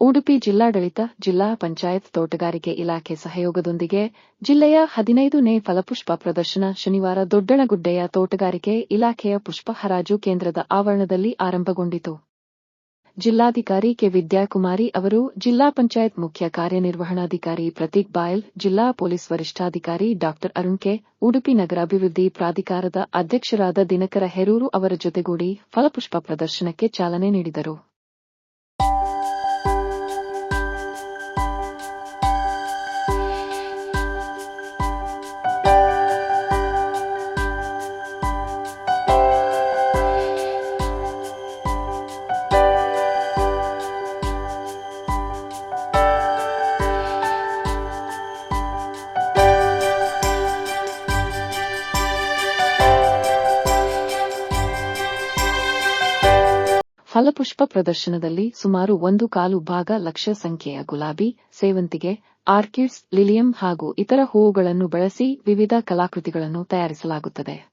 ಉಡುಪಿ ಜಿಲ್ಲಾಡಳಿತ, ಜಿಲ್ಲಾ ಪಂಚಾಯತ್ ತೋಟಗಾರಿಕೆ ಇಲಾಖೆ ಸಹಯೋಗದೊಂದಿಗೆ ಜಿಲ್ಲೆಯ ಹದಿನೈದನೇ ಫಲಪುಷ್ಪ ಪ್ರದರ್ಶನ ಶನಿವಾರ ದೊಡ್ಡಣಗುಡ್ಡೆಯ ತೋಟಗಾರಿಕೆ ಇಲಾಖೆಯ ಪುಷ್ಪ ಹರಾಜು ಕೇಂದ್ರದ ಆವರಣದಲ್ಲಿ ಆರಂಭಗೊಂಡಿತು. ಜಿಲ್ಲಾಧಿಕಾರಿ ಕೆ. ವಿದ್ಯಾಕುಮಾರಿ ಅವರು ಜಿಲ್ಲಾ ಪಂಚಾಯತ್ ಮುಖ್ಯ ಕಾರ್ಯನಿರ್ವಹಣಾಧಿಕಾರಿ ಪ್ರತೀಕ್ ಬಾಯಲ್, ಜಿಲ್ಲಾ ಪೊಲೀಸ್ ವರಿಷ್ಠಾಧಿಕಾರಿ ಡಾ. ಅರುಣ್ ಕೆ, ಉಡುಪಿ ನಗರಾಭಿವೃದ್ಧಿ ಪ್ರಾಧಿಕಾರದ ಅಧ್ಯಕ್ಷರಾದ ದಿನಕರ ಹೆರೂರು ಅವರ ಜೊತೆಗೂಡಿ ಫಲಪುಷ್ಪ ಪ್ರದರ್ಶನಕ್ಕೆ ಚಾಲನೆ ನೀಡಿದರು. ಫಲಪುಷ್ಪ ಪ್ರದರ್ಶನದಲ್ಲಿ ಸುಮಾರು ಒಂದು ಕಾಲು ಭಾಗ ಲಕ್ಷ ಸಂಖ್ಯೆಯ ಗುಲಾಬಿ, ಸೇವಂತಿಗೆ, ಆರ್ಕಿಡ್ಸ್, ಲಿಲಿಯಂ ಹಾಗೂ ಇತರ ಹೂವುಗಳನ್ನು ಬಳಸಿ ವಿವಿಧ ಕಲಾಕೃತಿಗಳನ್ನು ತಯಾರಿಸಲಾಗುತ್ತದೆ.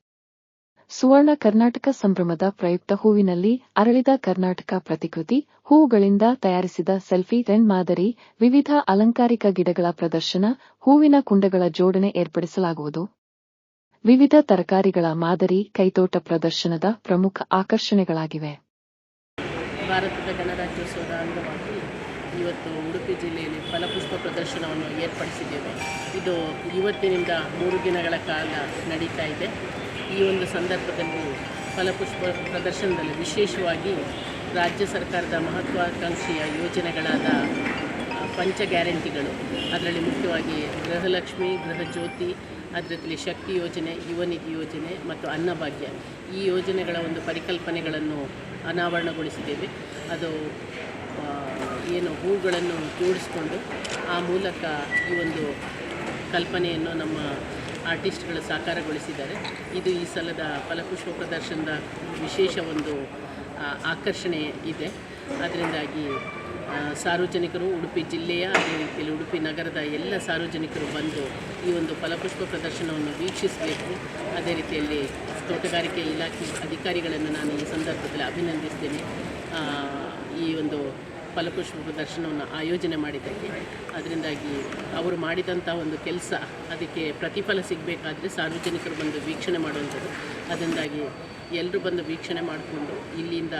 ಸುವರ್ಣ ಕರ್ನಾಟಕ ಸಂಭ್ರಮದ ಪ್ರಯುಕ್ತ ಹೂವಿನಲ್ಲಿ ಅರಳಿದ ಕರ್ನಾಟಕ ಪ್ರತಿಕೃತಿ, ಹೂವುಗಳಿಂದ ತಯಾರಿಸಿದ ಸೆಲ್ಫಿ ರೆನ್ ಮಾದರಿ, ವಿವಿಧ ಅಲಂಕಾರಿಕ ಗಿಡಗಳ ಪ್ರದರ್ಶನ, ಹೂವಿನ ಕುಂಡಗಳ ಜೋಡಣೆ ಏರ್ಪಡಿಸಲಾಗುವುದು. ವಿವಿಧ ತರಕಾರಿಗಳ ಮಾದರಿ, ಕೈತೋಟ ಪ್ರದರ್ಶನದ ಪ್ರಮುಖ ಆಕರ್ಷಣೆಗಳಾಗಿವೆ. ಭಾರತದ ಗಣರಾಜ್ಯೋತ್ಸವದ ಅಂಗವಾಗಿ ಇವತ್ತು ಉಡುಪಿ ಜಿಲ್ಲೆಯಲ್ಲಿ ಫಲಪುಷ್ಪ ಪ್ರದರ್ಶನವನ್ನು ಏರ್ಪಡಿಸಿದ್ದೇವೆ. ಇದು ಇವತ್ತಿನಿಂದ ಮೂರು ದಿನಗಳ ಕಾಲ ನಡೀತಾ ಇದೆ. ಈ ಒಂದು ಸಂದರ್ಭದಲ್ಲಿ ಫಲಪುಷ್ಪ ಪ್ರದರ್ಶನದಲ್ಲಿ ವಿಶೇಷವಾಗಿ ರಾಜ್ಯ ಸರ್ಕಾರದ ಮಹತ್ವಾಕಾಂಕ್ಷೆಯ ಯೋಜನೆಗಳಾದ ಪಂಚ ಗ್ಯಾರಂಟಿಗಳು, ಅದರಲ್ಲಿ ಮುಖ್ಯವಾಗಿ ಗೃಹಲಕ್ಷ್ಮಿ ಅದರಲ್ಲಿ ಶಕ್ತಿ ಯೋಜನೆ, ಯುವ ನಿಧಿ ಯೋಜನೆ ಮತ್ತು ಅನ್ನಭಾಗ್ಯ ಈ ಯೋಜನೆಗಳ ಒಂದು ಪರಿಕಲ್ಪನೆಗಳನ್ನು ಅನಾವರಣಗೊಳಿಸಿದ್ದೇವೆ. ಅದು ಏನು ಹೂಗಳನ್ನು ಜೋಡಿಸಿಕೊಂಡು ಆ ಮೂಲಕ ಈ ಒಂದು ಕಲ್ಪನೆಯನ್ನು ನಮ್ಮ ಆರ್ಟಿಸ್ಟ್ಗಳು ಸಾಕಾರಗೊಳಿಸಿದ್ದಾರೆ. ಇದು ಈ ಸಲದ ಫಲಪುಷ್ಪ ಪ್ರದರ್ಶನದ ವಿಶೇಷ ಒಂದು ಆಕರ್ಷಣೆ ಇದೆ. ಅದರಿಂದಾಗಿ ಸಾರ್ವಜನಿಕರು ಉಡುಪಿ ಜಿಲ್ಲೆಯ ಅದೇ ರೀತಿಯಲ್ಲಿ ಉಡುಪಿ ನಗರದ ಎಲ್ಲ ಸಾರ್ವಜನಿಕರು ಬಂದು ಈ ಒಂದು ಫಲಪುಷ್ಪ ಪ್ರದರ್ಶನವನ್ನು ವೀಕ್ಷಿಸಬೇಕು. ಅದೇ ರೀತಿಯಲ್ಲಿ ತೋಟಗಾರಿಕೆ ಇಲಾಖೆ ಅಧಿಕಾರಿಗಳನ್ನು ನಾನು ಈ ಸಂದರ್ಭದಲ್ಲಿ ಅಭಿನಂದಿಸ್ತೇನೆ. ಈ ಒಂದು ಫಲಪುಷ್ಪ ಪ್ರದರ್ಶನವನ್ನು ಆಯೋಜನೆ ಮಾಡಿದ್ದಕ್ಕೆ. ಅದರಿಂದಾಗಿ ಅವರು ಮಾಡಿದಂಥ ಒಂದು ಕೆಲಸ ಅದಕ್ಕೆ ಪ್ರತಿಫಲ ಸಿಗಬೇಕಾದ್ರೆ ಸಾರ್ವಜನಿಕರು ಬಂದು ವೀಕ್ಷಣೆ ಮಾಡುವಂಥದ್ದು. ಅದರಿಂದಾಗಿ ಎಲ್ಲರೂ ಬಂದು ವೀಕ್ಷಣೆ ಮಾಡಿಕೊಂಡು ಇಲ್ಲಿಂದ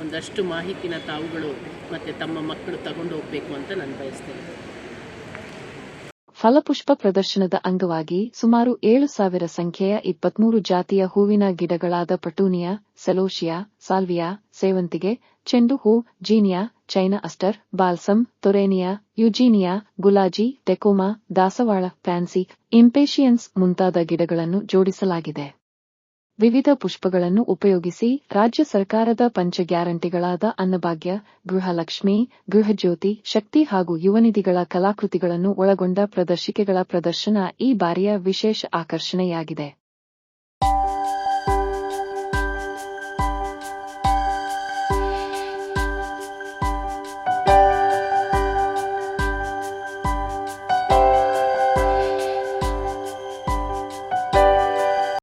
ಒಂದಷ್ಟು ಮಾಹಿತಿನ ತಾವುಗಳು ಮತ್ತು ತಮ್ಮ ಮಕ್ಕಳು ತಗೊಂಡು ಹೋಗಬೇಕು ಅಂತ ನಾನು ಬಯಸ್ತೇನೆ. ಫಲಪುಷ್ಪ ಪ್ರದರ್ಶನದ ಅಂಗವಾಗಿ ಸುಮಾರು ಏಳು ಸಾವಿರ ಸಂಖ್ಯೆಯ ಇಪ್ಪತ್ಮೂರು ಜಾತಿಯ ಹೂವಿನ ಗಿಡಗಳಾದ ಪಟೂನಿಯಾ, ಸೆಲೋಷಿಯಾ, ಸಾಲ್ವಿಯಾ, ಸೇವಂತಿಗೆ, ಚೆಂಡು ಹೂ, ಜೀನಿಯಾ, ಚೈನಾ ಅಸ್ಟರ್, ಬಾಲ್ಸಮ್, ತೊರೇನಿಯಾ, ಯುಜೀನಿಯಾ, ಗುಲಾಜಿ, ಟೆಕೋಮಾ, ದಾಸವಾಳ, ಫ್ಯಾನ್ಸಿ, ಇಂಪೇಷಿಯನ್ಸ್ ಮುಂತಾದ ಗಿಡಗಳನ್ನು ಜೋಡಿಸಲಾಗಿದೆ. ವಿವಿಧ ಪುಷ್ಪಗಳನ್ನು ಉಪಯೋಗಿಸಿ ರಾಜ್ಯ ಸರ್ಕಾರದ ಪಂಚ ಗ್ಯಾರಂಟಿಗಳಾದ ಅನ್ನಭಾಗ್ಯ, ಗೃಹಲಕ್ಷ್ಮಿ, ಗೃಹಜ್ಯೋತಿ, ಶಕ್ತಿ ಹಾಗೂ ಯುವನಿಧಿಗಳ ಕಲಾಕೃತಿಗಳನ್ನು ಒಳಗೊಂಡ ಪ್ರದರ್ಶಿಕೆಗಳ ಪ್ರದರ್ಶನ ಈ ಬಾರಿಯ ವಿಶೇಷ ಆಕರ್ಷಣೆಯಾಗಿದೆ.